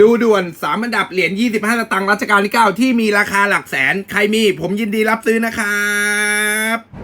ดูด่วน3อันดับเหรียญ25สตางค์รัชกาลที่ 9 ที่มีราคาหลักแสน ใครมีผมยินดีรับซื้อนะครับ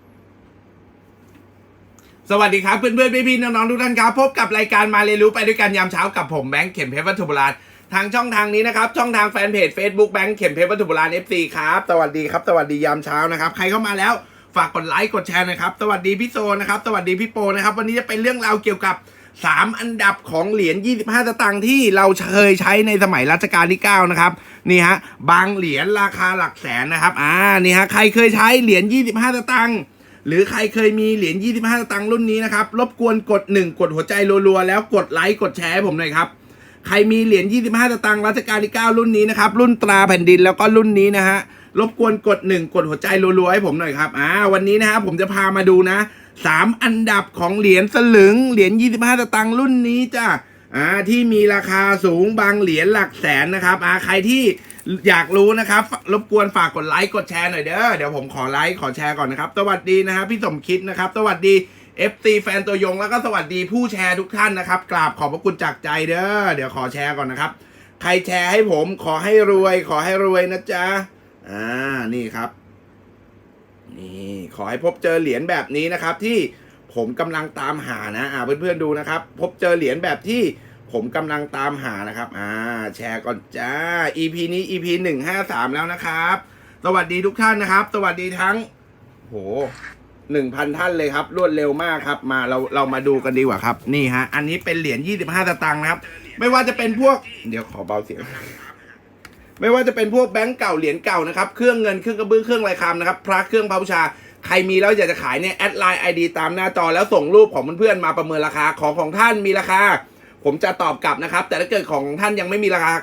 สวัสดีครับเพื่อนๆพี่ๆน้องๆทุกท่านครับ พบกับรายการมาเรียนรู้ไปด้วยกันยามเช้ากับผมแบงค์เข็มเพชรวัตถุโบราณทางช่องทางนี้นะครับ ช่องทางแฟนเพจ Facebook แบงค์เข็มเพชรวัตถุโบราณ FC ครับ สวัสดีครับสวัสดียามเช้านะครับ ใครเข้ามาแล้วฝากกดไลค์กดแชร์นะครับ สวัสดีพี่โซนะครับ สวัสดีพี่โปนะครับ วันนี้จะเป็นเรื่องราวเกี่ยวกับ 3 อันดับของเหรียญ 25 สตางค์ที่เราเคยใช้ในสมัยรัชกาลที่ 9 นะครับ นี่ฮะ บางเหรียญราคาหลักแสนนะครับ อ่า นี่ฮะ ใครเคยใช้เหรียญ 25 สตางค์ หรือใครเคยมีเหรียญ 25 สตางค์รุ่นนี้นะครับ รบกวนกด 1 กดหัวใจรัวๆ แล้วกดไลค์กดแชร์ให้ผมหน่อยครับ ใครมีเหรียญ 25 สตางค์รัชกาลที่ 9 รุ่นนี้นะครับ รุ่นตราแผ่นดินแล้วก็รุ่นนี้นะฮะ รบกวนกด 1 กดหัวใจรัวๆ ให้ผมหน่อยครับ อ่า วันนี้นะฮะผมจะพามาดูนะ 3 อันดับของเหรียญสลึง เหรียญ 25 สตางค์รุ่นนี้จ้ะอ่า ที่มีราคาสูงบางเหรียญหลักแสนนะครับ อ่า ใครที่ อยากรู้นะครับ รบกวนฝากกดไลค์กดแชร์หน่อยเด้อเดี๋ยวผมขอไลค์ขอแชร์ก่อนนะครับ สวัสดีนะฮะพี่สมคิดนะครับ สวัสดี FC แฟนตัวยงแล้วก็สวัสดีผู้แชร์ทุกท่านนะครับกราบขอบพระคุณจากใจเด้อเดี๋ยวขอแชร์ก่อนนะครับ ใครแชร์ให้ผมขอให้รวย ขอให้รวยนะจ๊ะอ่านี่ครับ นี่ขอให้พบเจอเหรียญแบบนี้นะครับ ที่ผมกำลังตามหานะอ่าเพื่อนๆดูนะครับ พบเจอเหรียญแบบที่ ผมกำลังตามหานะครับ อ่า แชร์ก่อนจ้า EP นี้ EP หนึ่งห้าสามแล้วนะครับ สวัสดีทุกท่านนะครับ สวัสดีทั้ง โหหนึ่งพันท่านเลยครับ รวดเร็วมากครับ มาเราเรามาดูกันดีกว่าครับ นี่ฮะ อันนี้เป็นเหรียญยี่สิบห้าตางค์นะครับ ไม่ว่าจะเป็นพวก เดี๋ยวขอเบาเสียง ไม่ว่าจะเป็นพวกแบงก์เก่าเหรียญเก่านะครับ เครื่องเงินเครื่องกระเบื้องเครื่องลายคำนะครับ พระเครื่องพระบูชาใครมีแล้วอยากจะขายเนี่ยแอดไลน์ไอดีตามหน้าจอแล้วส่งรูปของเพื่อนๆมาประเมินราคาของของท่านมีราคา ผมจะตอบกลับนะครับ แต่ถ้าเกิดของท่านยังไม่มีราคา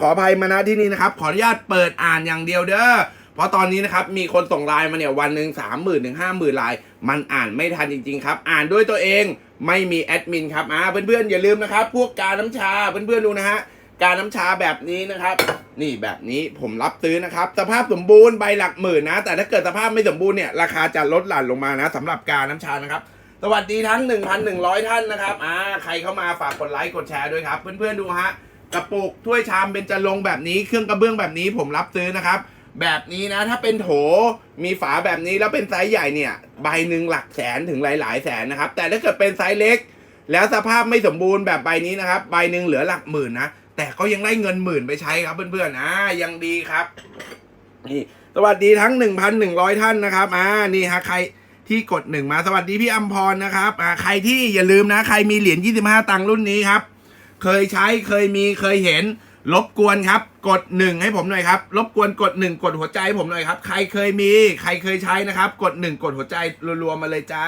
ขออภัยมาณที่นี่นะครับ ขออนุญาตเปิดอ่านอย่างเดียวเด้อเพราะตอนนี้นะครับมีคนส่งไลน์มาเนี่ยวันหนึ่งสามหมื่นถึงห้าหมื่นไลน์มันอ่านไม่ทันจริงๆครับ อ่านด้วยตัวเองไม่มีแอดมินครับอ่าเพื่อนๆอย่าลืมนะครับ พวกการน้ำชาเพื่อนๆดูนะฮะการน้ำชาแบบนี้นะครับ นี่แบบนี้ผมรับซื้อนะครับ สภาพสมบูรณ์ใบหลักหมื่นนะ แต่ถ้าเกิดสภาพไม่สมบูรณ์เนี่ยราคาจะลดหลั่นลงมานะสำหรับการน้ำชานะครับ สวัสดีทั้ง 1,100 ท่านนะครับอ่าใครเข้ามาฝากกดไลค์กดแชร์ด้วยครับ เพื่อนๆดูฮะกระปุกถ้วยชามเป็นจะลงแบบนี้เครื่องกระเบื้องแบบนี้ผมรับซื้อนะครับ แบบนี้นะถ้าเป็นโถมีฝาแบบนี้แล้วเป็นไซส์ใหญ่เนี่ยใบหนึ่งหลักแสนถึงหลายๆ แสนนะครับ แต่ถ้าเกิดเป็นไซส์เล็ก แล้วสภาพไม่สมบูรณ์แบบใบนี้นะครับ ใบหนึ่งเหลือหลักหมื่นนะแต่ก็ยังได้เงินหมื่นไปใช้ครับเพื่อนๆอ่ายังดีครับนี่สวัสดีทั้ง 1,100 ท่านนะครับอ่านี่ฮะใคร ที่กดหนึ่งมาสวัสดีพี่อัมพรนะครับอ่าใครที่อย่าลืมนะ ใครมีเหรียญ25 ตังค์รุ่นนี้ครับ เคยใช้เคยมีเคยเห็นรบกวนครับ กดหนึ่งให้ผมหน่อยครับรบกวนกดหนึ่งกดหัวใจให้ผมหน่อยครับใครเคยมี ใครเคยใช้นะครับ กดหนึ่งกดหัวใจรัวๆมาเลยจ้า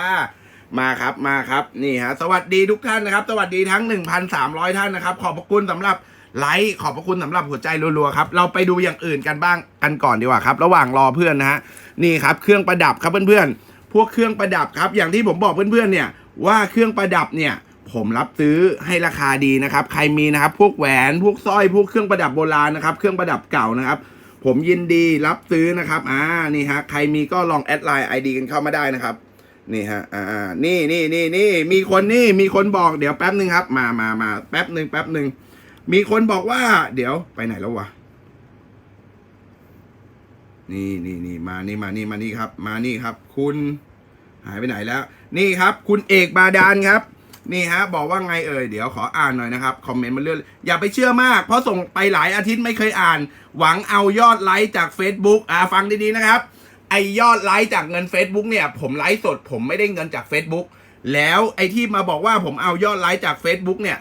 มาครับมาครับนี่ฮะสวัสดีทุกท่านนะครับ สวัสดีทั้ง 1,300 ท่านนะครับ ขอบพระคุณสำหรับไลค์ขอบพระคุณสำหรับหัวใจรัวๆครับเราไปดูอย่างอื่นกันบ้างกันก่อนดีกว่าครับ ระหว่างรอเพื่อนนะฮะนี่ครับเครื่องประดับครับเพื่อนๆ พวกเครื่องประดับครับ อย่างที่ผมบอกเพื่อนๆเนี่ยว่าเครื่องประดับเนี่ยผมรับซื้อให้ราคาดีนะครับ ใครมีนะครับ พวกแหวน พวกสร้อย พวกเครื่องประดับโบราณนะครับ เครื่องประดับเก่านะครับ ผมยินดีรับซื้อนะครับ อ่า นี่ฮะ ใครมีก็ลองแอดไลน์ไอดีกันเข้ามาได้นะครับ นี่ฮะ อ่า นี่นี่นี่นี่ มีคนนี่ มีคนบอก เดี๋ยวแป๊บหนึ่งครับ มามามาแป๊บหนึ่งแป๊บหนึ่ง มีคนบอกว่า เดี๋ยวไปไหนแล้ววะ นี่นี่นี่มานี่มานี่มานี่ครับ มานี่ครับ คุณหายไปไหนแล้ว นี่ครับ คุณเอกบาดาลครับ นี่ฮะ บอกว่าไงเอ่ยเดี๋ยวขออ่านหน่อยนะครับ คอมเมนต์มาเรื่อยอย่าไปเชื่อมาก เพราะส่งไปหลายอาทิตย์ไม่เคยอ่าน หวังเอายอดไลค์จาก Facebook อ่าฟังดีๆนะครับ ไอยอดไลค์จากเงิน Facebook เนี่ย ผมไลฟ์สด ผมไม่ได้เงินจาก Facebook แล้วไอที่มาบอกว่าผมเอายอดไลค์จาก Facebook เนี่ย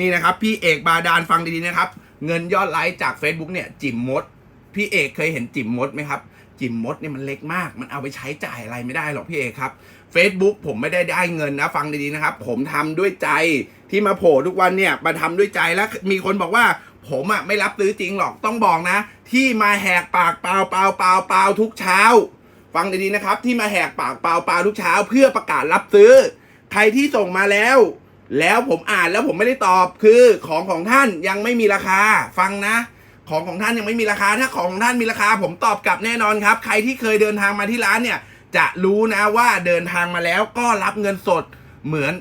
นี่นะครับ พี่เอกบาดาลฟังดีๆนะครับ เงินยอดไลค์จาก Facebook เนี่ย จิ๋มมด พี่เอกเคยเห็นจิ๋มมดไหมครับ จิ๋มมดเนี่ยมันเล็กมาก มันเอาไปใช้จ่ายอะไรไม่ได้หรอกพี่เอกครับ Facebook ผมไม่ได้ได้เงินนะฟังดีๆนะครับ ผมทำด้วยใจที่มาโผล่ทุกวันเนี่ยมาทำด้วยใจแล้วมีคนบอกว่าผมอะไม่รับซื้อจริงหรอกต้องบอกนะ ที่มาแหกปากเปล่าเปล่าเปล่าเปล่าทุกเช้า ฟังดีๆนะครับ ที่มาแหกปากเปล่าเปล่าทุกเช้า เพื่อประกาศรับซื้อ ใครที่ส่งมาแล้ว แล้วผมอ่านแล้วผมไม่ได้ตอบคือของของท่านยังไม่มีราคา ฟังนะ ของของท่านยังไม่มีราคา ถ้าของของท่านมีราคา ผมตอบกลับแน่นอนครับ ใครที่เคยเดินทางมาที่ร้านเนี่ย จะรู้นะว่าเดินทางมาแล้วก็รับเงินสดเหมือน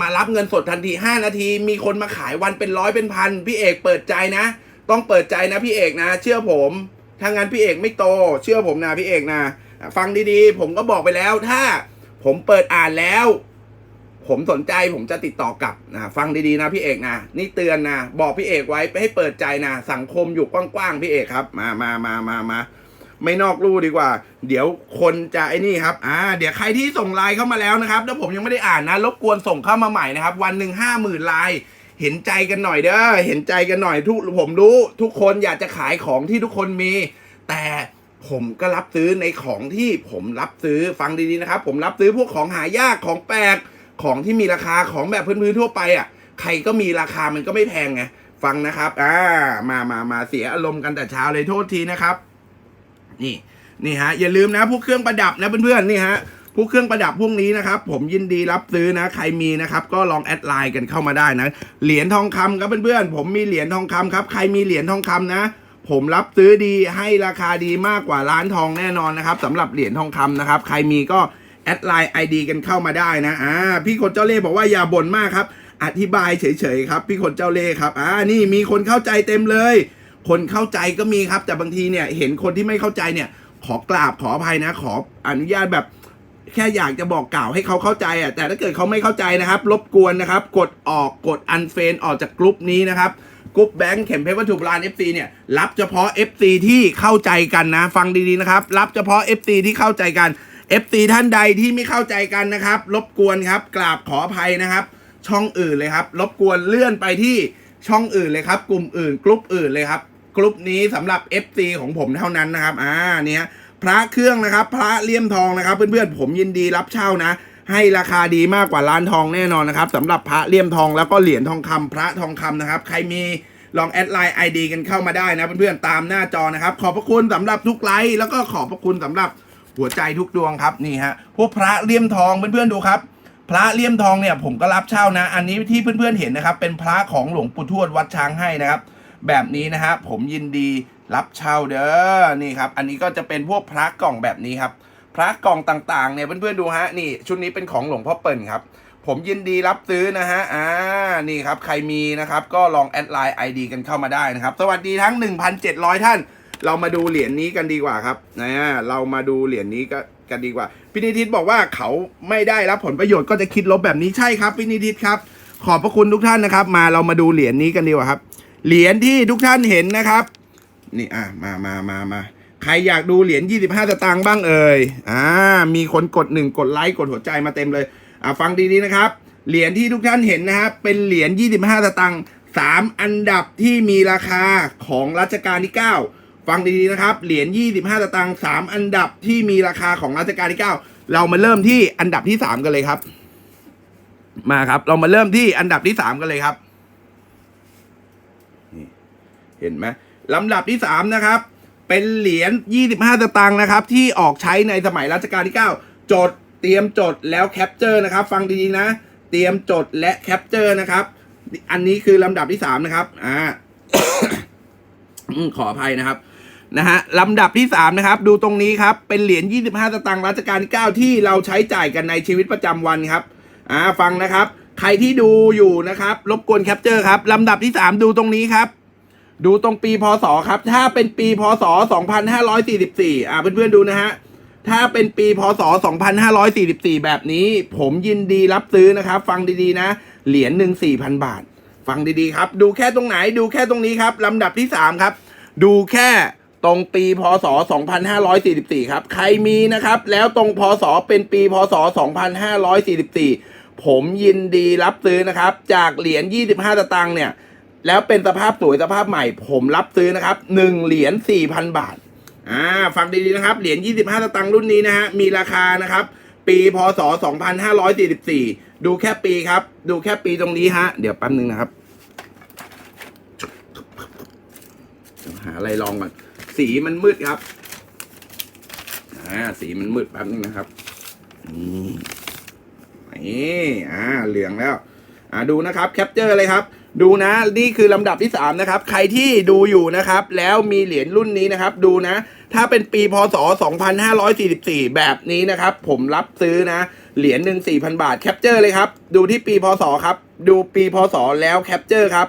มารับเงินสดทันที 5 นาที มีคนมาขายวันเป็นร้อยเป็นพันพี่เอกเปิดใจนะ ต้องเปิดใจนะพี่เอกนะ เชื่อผมถ้างั้นพี่เอกไม่โต เชื่อผมนะพี่เอกนะ ฟังดีๆ ผมก็บอกไปแล้วถ้าผมเปิดอ่านแล้ว ผมสนใจผมจะติดต่อกลับนะฟังดีๆนะพี่เอกนะนี่เตือนนะบอกพี่เอกไว้ให้เปิดใจนะสังคมอยู่กว้างๆพี่เอกครับ มามามามามาไม่นอกลู่ดีกว่า เดี๋ยวคนจะไอ้นี่ครับอ่าเดี๋ยวใครที่ส่งไลน์เข้ามาแล้วนะครับแล้วผมยังไม่ได้อ่านนะรบกวนส่งเข้ามาใหม่นะครับ วันหนึ่งห้าหมื่นไลน์เห็นใจกันหน่อยเด้อเห็นใจกันหน่อยทุกผมรู้ทุกคนอยากจะขายของที่ทุกคนมี แต่ผมก็รับซื้อในของที่ผมรับซื้อฟังดีๆนะครับ ผมรับซื้อพวกของหายากของแปลก ของที่มีราคาของแบบพื้นๆทั่วไปอะใครก็มีราคามันก็ไม่แพงไงฟังนะครับ อ่า มามามาเสียอารมณ์กันแต่เช้าเลยโทษทีนะครับ นี่นี่ฮะ อย่าลืมนะพวกเครื่องประดับนะเพื่อนๆนี่ฮะพวกเครื่องประดับพวกนี้นะครับ ผมยินดีรับซื้อนะ ใครมีนะครับ ก็ลองแอดไลน์กันเข้ามาได้นะ เหรียญทองคำครับเพื่อนๆผมมีเหรียญทองคำครับ ใครมีเหรียญทองคำนะ ผมรับซื้อดีให้ราคาดีมากกว่าร้านทองแน่นอนนะครับสำหรับเหรียญทองคำนะครับ ใครมีก็ แอดไลน์ ID กันเข้ามาได้นะอ่าพี่คนเจ้าเล่ห์บอกว่าอย่าบ่นมากครับ อธิบายเฉยๆครับ พี่คนเจ้าเล่ห์ครับอ่านี่มีคนเข้าใจเต็มเลย คนเข้าใจก็มีครับ แต่บางทีเนี่ยเห็นคนที่ไม่เข้าใจเนี่ย ขอกราบขออภัยนะ ขออนุญาตแบบ แค่อยากจะบอกกล่าวให้เขาเข้าใจอะแต่ถ้าเกิดเขาไม่เข้าใจนะครับ รบกวนนะครับ กดออกกดอันเฟนออกจากกลุ่มนี้นะครับกรุ๊ปแบงค์เข็มเพชรวัตถุโบราณ FC เนี่ยรับเฉพาะ FC ที่เข้าใจกันนะ ฟังดีๆนะครับ รับเฉพาะ FC ที่เข้าใจกัน FC ท่านใดที่ไม่เข้าใจกันนะครับ รบกวนครับกราบขออภัยนะครับ ช่องอื่นเลยครับ รบกวนเลื่อนไปที่ช่องอื่นเลยครับ กลุ่มอื่น กลุ่มอื่นเลยครับกลุ่มนี้สำหรับ FC ของผมเท่านั้นนะครับอ่าเนี่ยพระเครื่องนะครับ พระเลี่ยมทองนะครับเพื่อนๆผมยินดีรับเช่านะ ให้ราคาดีมากกว่าร้านทองแน่นอนนะครับสำหรับพระเลี่ยมทองแล้วก็เหรียญทองคำพระทองคำนะครับ ใครมีลองแอดไลน์ ID กันเข้ามาได้นะเพื่อนๆตามหน้าจอนะครับ ขอบพระคุณสำหรับทุกไลค์แล้วก็ขอบพระคุณสำหรับ หัวใจทุกดวงครับนี่ฮะพวกพระเลี่ยมทองเพื่อนๆดูครับ พระเลี่ยมทองเนี่ยผมก็รับเช่านะ อันนี้ที่เพื่อนๆเห็นนะครับ เป็นพระของหลวงปู่ทวดวัดช้างให้นะครับ แบบนี้นะฮะผมยินดีรับเช่าเด้อนี่ครับ อันนี้ก็จะเป็นพวกพระกล่องแบบนี้ครับ พระกล่องต่างๆเนี่ยเพื่อนๆดูฮะนี่ชุดนี้เป็นของหลวงพ่อเปิ่นครับผมยินดีรับซื้อนะฮะ อ่า นี่ครับ ใครมีนะครับ ก็ลองแอดไลน์ ID กันเข้ามาได้นะครับ สวัสดีทั้ง 1,700 ท่าน เรามาดูเหรียญนี้กันดีกว่าครับนะเรามาดูเหรียญนี้ก็กันดีกว่าพินิทิตบอกว่าเขาไม่ได้รับผลประโยชน์ก็จะคิดลบแบบนี้ใช่ครับพินิทิตครับ ขอบพระคุณทุกท่านนะครับ มาเรามาดูเหรียญนี้กันดีกว่าครับ เหรียญที่ทุกท่านเห็นนะครับ นี่อะมามามามาใครอยากดูเหรียญ25สตางค์บ้างเอ่ยอ่ามีคนกดหนึ่งกดไลค์กดหัวใจมาเต็มเลยอะฟังดีๆนะครับ เหรียญที่ทุกท่านเห็นนะครับเป็นเหรียญ25สตางค์สามอันดับที่มีราคาของรัชกาลที่ 9 ฟังดีๆนะครับ เหรียญ 25สตางค์สามอันดับที่มีราคาของรัชกาลที่ 9 เรามาเริ่มที่อันดับที่ 3 กันเลยครับ มาครับ เรามาเริ่มที่อันดับที่ 3 กันเลยครับเห็นไหมลำดับที่ 3 นะครับ เป็นเหรียญ 25สตางค์นะครับ ที่ออกใช้ในสมัยรัชกาลที่ 9 จดเตรียมจดแล้วแคปเจอร์นะครับ ฟังดีๆนะ เตรียมจดและแคปเจอร์นะครับ อันนี้คือลำดับที่ 3 นะครับ อ่าขออภัยนะครับ นะฮะลำดับที่ 3 นะครับ ดูตรงนี้ครับ เป็นเหรียญ 25 สตางค์รัชกาลที่9ที่เราใช้จ่ายกันในชีวิตประจำวันครับอ่าฟังนะครับ ใครที่ดูอยู่นะครับรบกวนแคปเจอร์ครับลำดับที่ 3 ดูตรงนี้ครับ ดูตรงปีพศครับ ถ้าเป็นปีพศ 2544อ่าเพื่อนๆดูนะฮะถ้าเป็นปีพศ 2544 แบบนี้ ผมยินดีรับซื้อนะครับ ฟังดีๆนะ เหรียญหนึ่ง4,000บาท ฟังดีๆครับ ดูแค่ตรงไหนดูแค่ตรงนี้ครับลำดับที่ 3 ครับ ดูแค่ ตรงปีพศ 2544 ครับ ใครมีนะครับ แล้วตรงพศเป็นปีพศ 2544 ผมยินดีรับซื้อนะครับ จากเหรียญ 25สตางเนี่ย แล้วเป็นสภาพสวยสภาพใหม่ ผมรับซื้อนะครับ 1 เหรียญ 4,000 บาท อ่า ฟังดีๆนะครับ เหรียญ 25สตางรุ่นนี้นะฮะ มีราคานะครับ ปีพศ 2544 ดูแค่ปีครับ ดูแค่ปีตรงนี้ฮะ เดี๋ยวแป๊บนึงนะครับ หาอะไรลองก่อน สีมันมืดครับอ่าสีมันมืดแป๊บนึงนะครับนี่นี่อ่าเหลืองแล้ว อ่าดูนะครับแคปเจอร์เลยครับ ดูนะนี่คือลำดับที่สามนะครับ ใครที่ดูอยู่นะครับ แล้วมีเหรียญรุ่นนี้นะครับ ดูนะ ถ้าเป็นปีพศ 2544 แบบนี้นะครับ ผมรับซื้อนะ เหรียญหนึ่ง4,000บาทแคปเจอร์เลยครับ ดูที่ปีพศครับ ดูปีพศแล้วแคปเจอร์ครับ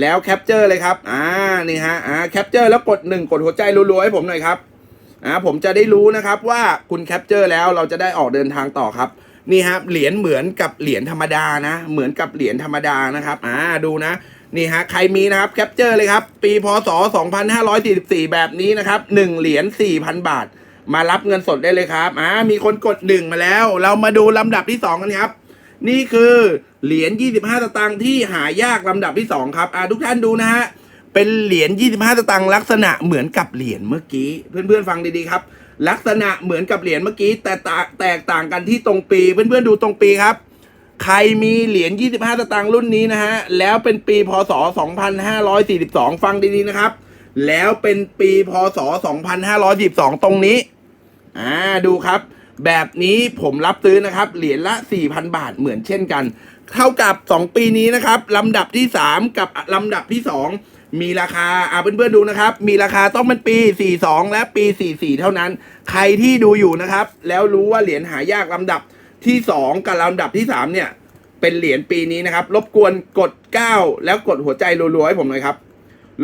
แล้วแคปเจอร์เลยครับ อ่า นี่ฮะ อ่า แคปเจอร์แล้วกดหนึ่งกดหัวใจรัวๆให้ผมหน่อยครับ อ่า ผมจะได้รู้นะครับว่าคุณแคปเจอร์แล้วเราจะได้ออกเดินทางต่อครับ นี่ครับ เหรียญเหมือนกับเหรียญธรรมดานะ เหมือนกับเหรียญธรรมดานะครับ อ่า ดูนะ นี่ฮะ ใครมีนะครับ แคปเจอร์เลยครับ ปีพศ 2544 แบบนี้นะครับ1เหรียญ4,000 บาท มารับเงินสดได้เลยครับ อ่า มีคนกดหนึ่งมาแล้ว เรามาดูลำดับที่สองกันครับ นี่คือเหรียญ 25 สตางค์ที่หายากลำดับที่ 2 ครับอ่าทุกท่านดูนะฮะ เป็นเหรียญ 25 สตางค์ลักษณะเหมือนกับเหรียญเมื่อกี้ เพื่อนๆฟังดีๆครับ ลักษณะเหมือนกับเหรียญเมื่อกี้ แต่ตาแตกต่างกันที่ตรงปี เพื่อนๆดูตรงปีครับ ใครมีเหรียญ 25 สตางค์รุ่นนี้นะฮะ แล้วเป็นปีพศ 2542 ฟังดีๆนะครับ แล้วเป็นปีพศ 2542 ตรงนี้ อ่า ดูครับ แบบนี้ผมรับซื้อนะครับ เหรียญละ 4,000 บาทเหมือนเช่นกัน เท่ากับ 2 ปีนี้นะครับลำดับที่ 3 กับลำดับที่ 2 มีราคาอ่าเพื่อนๆดูนะครับ มีราคาต้องเป็นปี 42 และปี 44 เท่านั้น ใครที่ดูอยู่นะครับ แล้วรู้ว่าเหรียญหายากลำดับที่ 2 กับลำดับที่ 3 เนี่ย เป็นเหรียญปีนี้นะครับ รบกวนกด 9 แล้วกดหัวใจรัวๆให้ผมหน่อยครับ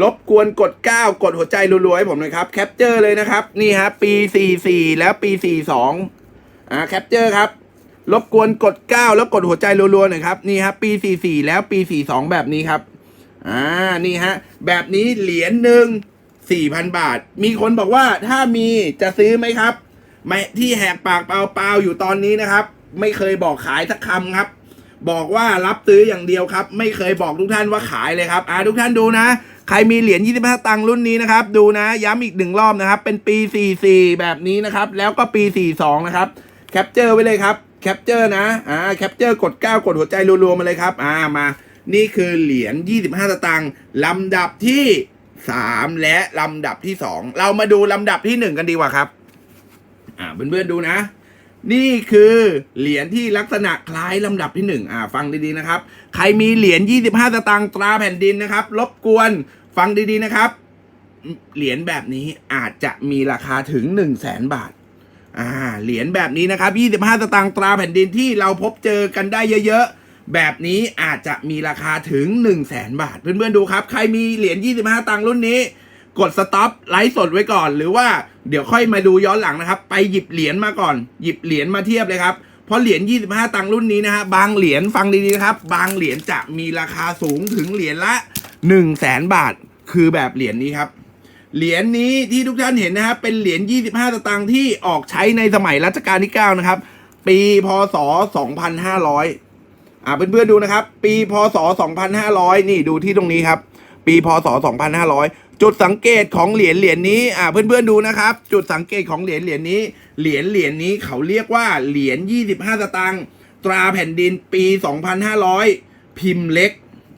รบกวนกด 9 กดหัวใจรัวๆให้ผมหน่อยครับ แคปเจอร์เลยนะครับ นี่ฮะปี 44 แล้วปี 42 อ่าแคปเจอร์ครับรบกวนกด 9 แล้วกดหัวใจรัวๆหน่อยครับนี่ฮะปี 44 แล้วปี 42 แบบนี้ครับอ่านี่ฮะแบบนี้เหรียญหนึ่ง4,000 บาท มีคนบอกว่าถ้ามีจะซื้อไหมครับไม่ที่แหกปากเปล่าๆอยู่ตอนนี้นะครับ ไม่เคยบอกขายสักคำครับ บอกว่ารับซื้ออย่างเดียวครับ ไม่เคยบอกทุกท่านว่าขายเลยครับอ่าทุกท่านดูนะ ใครมีเหรียญ25 ตังค์รุ่นนี้นะครับ ดูนะ ย้ำอีกหนึ่งรอบนะครับ เป็นปี 44 แบบนี้นะครับ แล้วก็ปี 42 นะครับ แคปเจอร์ไว้เลยครับแคปเจอร์นะอ่าแคปเจอร์กด 9 กดหัวใจรัวๆมาเลยครับอ่ามา นี่คือเหรียญ 25 สตางค์ลำดับที่ 3 และลำดับที่ 2 เรามาดูลำดับที่ 1 กันดีกว่าครับอ่าเพื่อนๆดูนะ นี่คือเหรียญที่ลักษณะคล้ายลำดับที่ 1 อ่า ฟังดีๆนะครับ ใครมีเหรียญ 25 สตางค์ตราแผ่นดินนะครับรบกวนฟังดีๆนะครับเหรียญแบบนี้อาจจะมีราคาถึง 1 0 0 0 0แสนบาท อ่าเหรียญแบบนี้นะครับ 25 สตางค์ตราแผ่นดินที่เราพบเจอกันได้เยอะๆ แบบนี้อาจจะมีราคาถึง 1 0 0 0 0แบาท เพื่อนๆดูครับ ใครมีเหรียญ 25 ตังค์รุ่นนี้ กดสต็อปไลฟ์สดไว้ก่อน หรือว่าเดี๋ยวค่อยมาดูย้อนหลังนะครับ ไปหยิบเหรียญมาก่อน หยิบเหรียญมาเทียบเลยครับ เพราะเหรียญ 25 ตังค์รุ่นนี้นะฮะบางเหรียญฟังดีๆนะครับ บางเหรียญจะมีราคาสูงถึงเหรียญละ 1 0 0 0 0แบาท คือแบบเหรียญนี้ครับ เหรียญนี้ที่ทุกท่านเห็นนะครับเป็นเหรียญ 25 สตางค์ที่ออกใช้ในสมัยรัชกาลที่ 9 นะครับ ปีพศ 2500 อ่าเพื่อนๆดูนะครับ ปีพศ 2500 นี่ดูที่ตรงนี้ครับ ปีพศ 2500 จุดสังเกตของเหรียญเหรียญนี้อ่าเพื่อนๆดูนะครับ จุดสังเกตของเหรียญเหรียญนี้ เหรียญเหรียญนี้เขาเรียกว่าเหรียญ 25 สตางค์ตราแผ่นดินปี 2500 พิมพ์เล็ก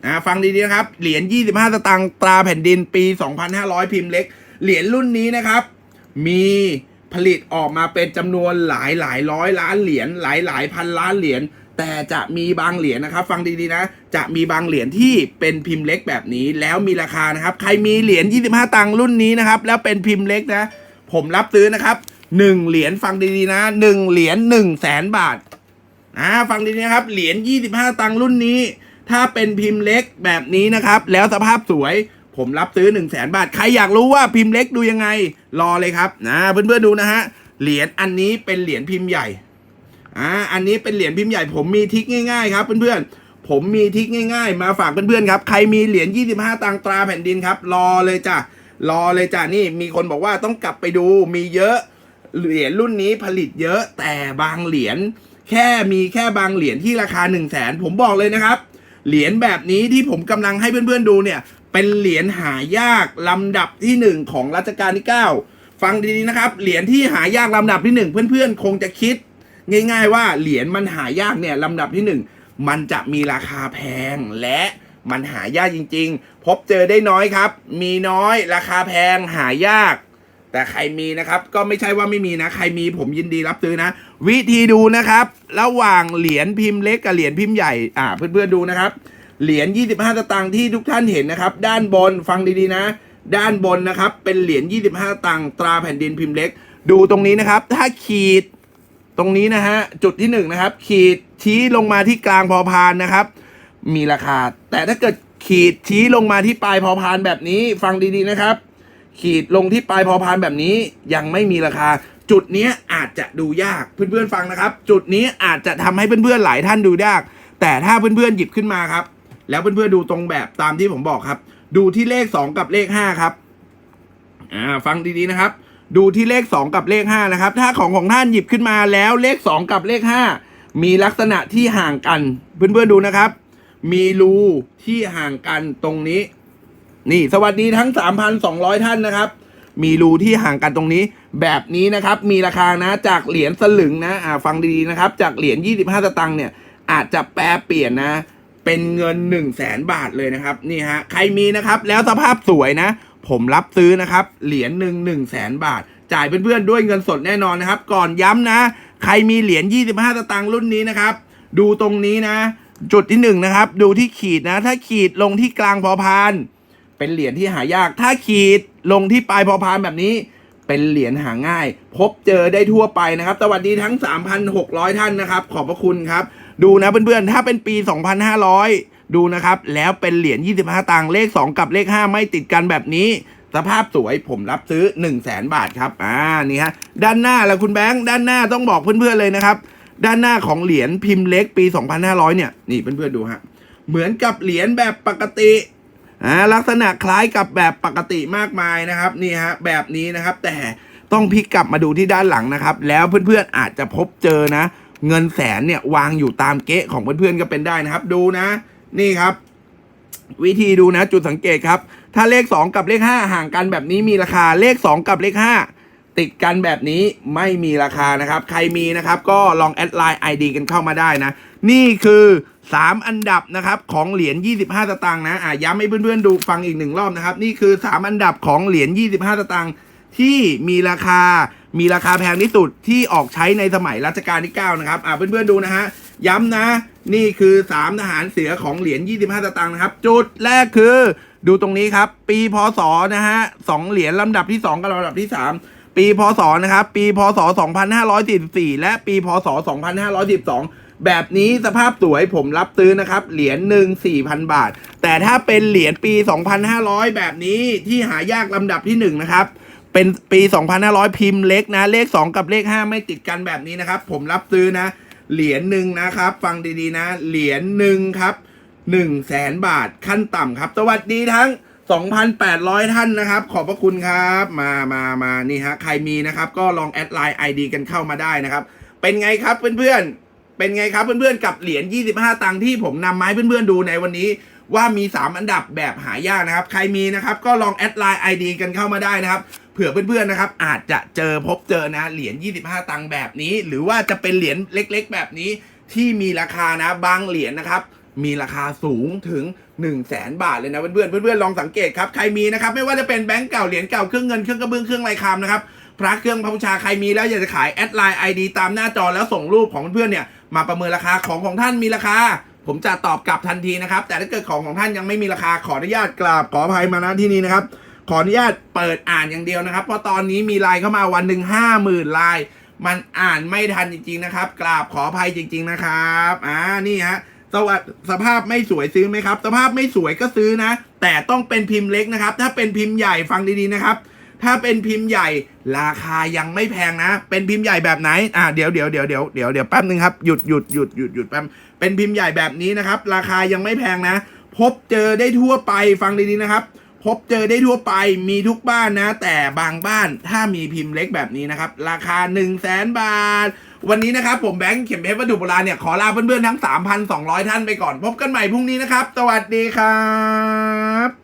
อ่าฟังดีๆนะครับ เหรียญ 25 สตางค์ตราแผ่นดินปี 2500 พิมพ์เล็ก เหรียญรุ่นนี้นะครับ มีผลิตออกมาเป็นจำนวนหลายหลายร้อยล้านเหรียญหลายหลายพันล้านเหรียญแต่จะมีบางเหรียญนะครับ ฟังดีๆนะ จะมีบางเหรียญที่เป็นพิมพ์เล็กแบบนี้ แล้วมีราคานะครับ ใครมีเหรียญ 25 ตังค์รุ่นนี้นะครับ แล้วเป็นพิมพ์เล็กนะ ผมรับซื้อนะครับ1เหรียญฟังดีๆนะ1เหรียญ1แสนบาทอ่าฟังดีๆนะครับ เหรียญ 25 ตังค์รุ่นนี้ ถ้าเป็นพิมพ์เล็กแบบนี้นะครับ แล้วสภาพสวยผมรับซื้อ 1 0 0 0 0แสนบาท ใครอยากรู้ว่าพิมพ์เล็กดูยังไง รอเลยครับนะเพื่อนๆดูนะฮะเหรียญอันนี้เป็นเหรียญพิมพ์ใหญ่อ่าอันนี้เป็นเหรียญพิมพ์ใหญ่ ผมมีทิกง่ายๆครับเพื่อนๆผมมีทิกง่าย ๆ มาฝากเพื่อนๆครับใครมีเหรียญ25 ตังตราแผ่นดินครับ รอเลยจ้ะรอเลยจ้ะนี่มีคนบอกว่าต้องกลับไปดูมีเยอะเหรียญรุ่นนี้ผลิตเยอะแต่บางเหรียญแค่มีแค่บางเหรียญที่ราคา 1 0 0 0 0แสนผมบอกเลยนะครับ เหรียญแบบนี้ที่ผมกำลังให้เพื่อนๆดูเนี่ย เป็นเหรียญหายากลำดับที่ 1 ของรัชกาลที่ 9 ฟังดีๆนะครับ เหรียญที่หายากลำดับที่ 1 เพื่อนๆ คงจะคิด ง่ายๆว่าเหรียญมันหายากเนี่ยลำดับที่หนึ่งมันจะมีราคาแพงและมันหายากจริง ๆ พบเจอได้น้อยครับ มีน้อยราคาแพงหายาก แต่ใครมีนะครับก็ไม่ใช่ว่าไม่มีนะ ใครมีผมยินดีรับซื้อนะ วิธีดูนะครับ ระหว่างเหรียญพิมพ์เล็กกับเหรียญพิมพ์ใหญ่อ่าเพื่อนๆดูนะครับ เหรียญ25สตางค์ที่ทุกท่านเห็นนะครับ ด้านบนฟังดีๆนะ ด้านบนนะครับ เป็นเหรียญ25สตางค์ตราแผ่นดินพิมพ์เล็ก ดูตรงนี้นะครับ ถ้าขีดตรงนี้นะฮะจุดที่หนึ่งนะครับ ขีดชี้ลงมาที่กลางพอพานนะครับ มีราคา แต่ถ้าเกิดขีดชี้ลงมาที่ปลายพอพานแบบนี้ฟังดีๆนะครับ ขีดลงที่ปลายพอพานแบบนี้ยังไม่มีราคา จุดนี้อาจจะดูยากเพื่อนๆฟังนะครับ จุดนี้อาจจะทำให้เพื่อนๆหลายท่านดูยาก แต่ถ้าเพื่อนๆหยิบขึ้นมาครับ แล้วเพื่อนๆดูตรงแบบตามที่ผมบอกครับ ดูที่เลข 2 กับเลข 5 ครับอ่าฟังดีๆนะครับ ดูที่เลข 2 กับเลข 5 นะครับ ถ้าของของท่านหยิบขึ้นมาแล้วเลข 2 กับเลข 5 มีลักษณะที่ห่างกัน เพื่อนๆดูนะครับ มีรูที่ห่างกันตรงนี้ นี่สวัสดีทั้ง 3,200 ท่านนะครับ มีรูที่ห่างกันตรงนี้ แบบนี้นะครับ มีราคานะจากเหรียญสลึงนะอ่าฟังดีๆนะครับ จากเหรียญ25สตังค์เนี่ย อาจจะแปลเปลี่ยนนะ เป็นเงิน 1 0 0 0 0แสนบาทเลยนะครับ นี่ฮะใครมีนะครับ แล้วสภาพสวยนะ ผมรับซื้อนะครับ เหรียญหนึ่งหนึ่งแสนบาท จ่ายเพื่อนๆด้วยเงินสดแน่นอนนะครับ ก่อนย้ำนะ ใครมีเหรียญ25สตางค์รุ่นนี้นะครับ ดูตรงนี้นะ จุดที่หนึ่งนะครับ ดูที่ขีดนะ ถ้าขีดลงที่กลางพอพาน เป็นเหรียญที่หายาก ถ้าขีดลงที่ปลายพอพานแบบนี้ เป็นเหรียญหาง่าย พบเจอได้ทั่วไปนะครับ สวัสดีทั้ง 3,600 ท่านนะครับ ขอบพระคุณครับ ดูนะเพื่อนๆ ถ้าเป็นปี 2,500 ดูนะครับ แล้วเป็นเหรียญ 25 ตังค์ เลข 2 กับเลข 5 ไม่ติดกันแบบนี้ สภาพสวยผมรับซื้อ 1 0 0 0 0แสนบาทครับ อ่า นี่ฮะ ด้านหน้าละคุณแบงค์ ด้านหน้าต้องบอกเพื่อนๆเลยนะครับ ด้านหน้าของเหรียญพิมพ์เล็กปี 2,500 เนี่ย นี่เพื่อนๆดูฮะ เหมือนกับเหรียญแบบปกติ อ่าลักษณะคล้ายกับแบบปกติมากมายนะครับนี่ฮะแบบนี้นะครับแต่ต้องพลิกกลับมาดูที่ด้านหลังนะครับ แล้วเพื่อนๆอาจจะพบเจอนะ เงินแสนเนี่ยวางอยู่ตามเก๊ะของเพื่อนๆก็เป็นได้นะครับ ดูนะ นี่ครับ วิธีดูนะ จุดสังเกตครับ ถ้าเลข 2 กับเลข 5 ห่างกันแบบนี้มีราคาเลข 2 กับเลข 5 ติดกันแบบนี้ไม่มีราคานะครับ ใครมีนะครับ ก็ลองแอดไลน์ ID กันเข้ามาได้นะ นี่คือ 3 อันดับนะครับของเหรียญ 25 สตางค์นะอะย้ำให้เพื่อนๆดูฟังอีกหนึ่งรอบนะครับ นี่คือ 3 อันดับของเหรียญ 25 สตางค์ที่มีราคามีราคาแพงที่สุดที่ออกใช้ในสมัยรัชกาลที่ 9 นะครับอะเพื่อนๆดูนะฮะย้ำนะ นี่คือ 3 ทหารเสือของเหรียญ 25 สตางค์นะครับ จุดแรกคือ ดูตรงนี้ครับ ปีพศนะฮะสองเหรียญลำดับที่ 2 กับลำดับที่ 3 ปีพศนะครับ ปีพศ 2544 และปีพศ 2512 แบบนี้สภาพสวยผมรับซื้อนะครับ เหรียญหนึ่ง4,000บาท แต่ถ้าเป็นเหรียญปี 2,500 แบบนี้ที่หายากลำดับที่1นะครับเป็นปี 2,500 พิมพ์เล็กนะ เลข 2 กับเลข 5 ไม่ติดกันแบบนี้นะครับ ผมรับซื้อนะ เหรียญหนึ่งนะครับ ฟังดีๆนะ เหรียญหนึ่งครับ1 0 0 0 0แสนบาทขั้นต่ำครับ สวัสดีทั้ง 2,800 ท่านนะครับ ขอบพระคุณครับ มามามานี่ฮะ ใครมีนะครับ ก็ลองแอดไลน์ ID กันเข้ามาได้นะครับ เป็นไงครับเพื่อนๆ เป็นไงครับเพื่อนๆกับเหรียญ 25 ตังค์ที่ผมนำมาให้เพื่อนๆดูในวันนี้ ว่ามี 3 อันดับแบบหายากนะครับ ใครมีนะครับก็ลองแอดไลน์ ID กันเข้ามาได้นะครับ เผื่อเพื่อนๆนะครับอาจจะเจอพบเจอนะเหรียญ 25 ตังค์แบบนี้ หรือว่าจะเป็นเหรียญเล็ก ๆ แบบนี้ที่มีราคานะบางเหรียญนะครับมีราคาสูงถึง 1 0 0 0 0แสนบาทเลยนะเพื่อนๆเพื่อนๆลองสังเกตครับใครมีนะครับไม่ว่าจะเป็นแบงก์เก่าเหรียญเก่าเครื่องเงินเครื่องกระเบื้องเครื่องลายคำนะครับพระเครื่องพระบูชาใครมีแล้วอยากจะขายแอดไลน์ไอดีตามหน้าจอแล้วส่งรูปของเพื่อนๆเนี่ย มาประเมินราคาของของท่านมีราคา ผมจะตอบกลับทันทีนะครับ แต่ถ้าเกิดของของท่านยังไม่มีราคาขออนุญาตกราบขออภัยมาณที่นี้นะครับ ขออนุญาตเปิดอ่านอย่างเดียวนะครับ เพราะตอนนี้มีไลน์เข้ามาวันหนึ่งห้าหมื่นไลน์มันอ่านไม่ทันจริงๆนะครับ กราบขออภัยจริง ๆนะครับอ่านี่ฮะสวัสดสภาพไม่สวยซื้อไหมครับ สภาพไม่สวยก็ซื้อนะ แต่ต้องเป็นพิมพ์เล็กนะครับ ถ้าเป็นพิมพ์ใหญ่ฟังดีๆนะครับ ถ้าเป็นพิมพ์ใหญ่ราคายังไม่แพงนะ เป็นพิมพ์ใหญ่แบบไหน อ่าเดี๋ยวเดี๋ยวเดี๋ยวเดี๋ยวเดี๋ยวเดี๋ยวแป๊บนึงครับ หยุดหยุดหยุดหยุดหยุดแป๊บ เป็นพิมพ์ใหญ่แบบนี้นะครับ ราคายังไม่แพงนะ พบเจอได้ทั่วไปฟังดีๆนะครับ พบเจอได้ทั่วไปมีทุกบ้านนะ แต่บางบ้านถ้ามีพิมพ์เล็กแบบนี้นะครับ ราคา 1 0 0 0 0แสนบาท วันนี้นะครับผมแบงค์เข็มเพชรวัตถุโบราณเนี่ยขอลาเพื่อนๆทั้ง 3,200 ท่านไปก่อน พบกันใหม่พรุ่งนี้นะครับ สวัสดีครับ